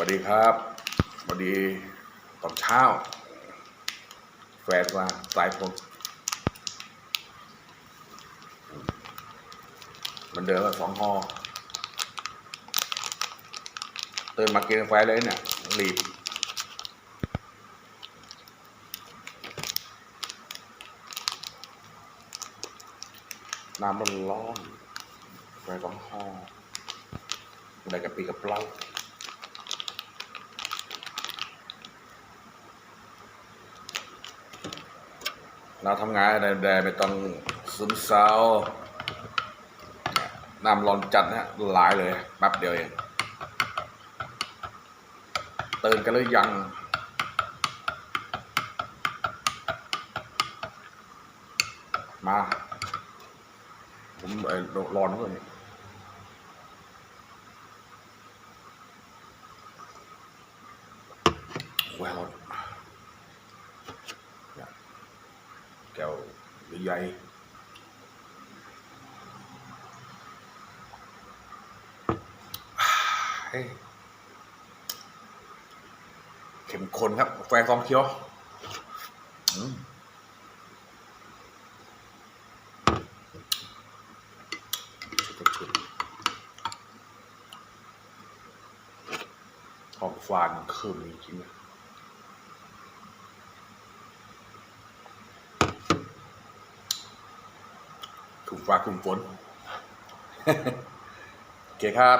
วัสดีครับสวัสดีตอนเช้า แฟนมาสายผมมันเดินมาสองหอเตือนมากินกาแฟเลยเนี่ยรีบน้ำมันร้อนไปสองหอได้กับปีกับเปล่า เราทำงานอะไรแดไม่ต้องซึมเศร้าน้ำร้อนจัดนะหลายเลยแป๊บเดียวเองตื่นกันหรือยังมา ผมไอ้ร้อนเลยแหววเนี่ย แก้วใหญ่ๆเฮ้ยเข้มข้นครับกาแฟฟองเขียวหอมฟานคืนจริงๆ คุมฟ้าคุมฝนโอเคครับ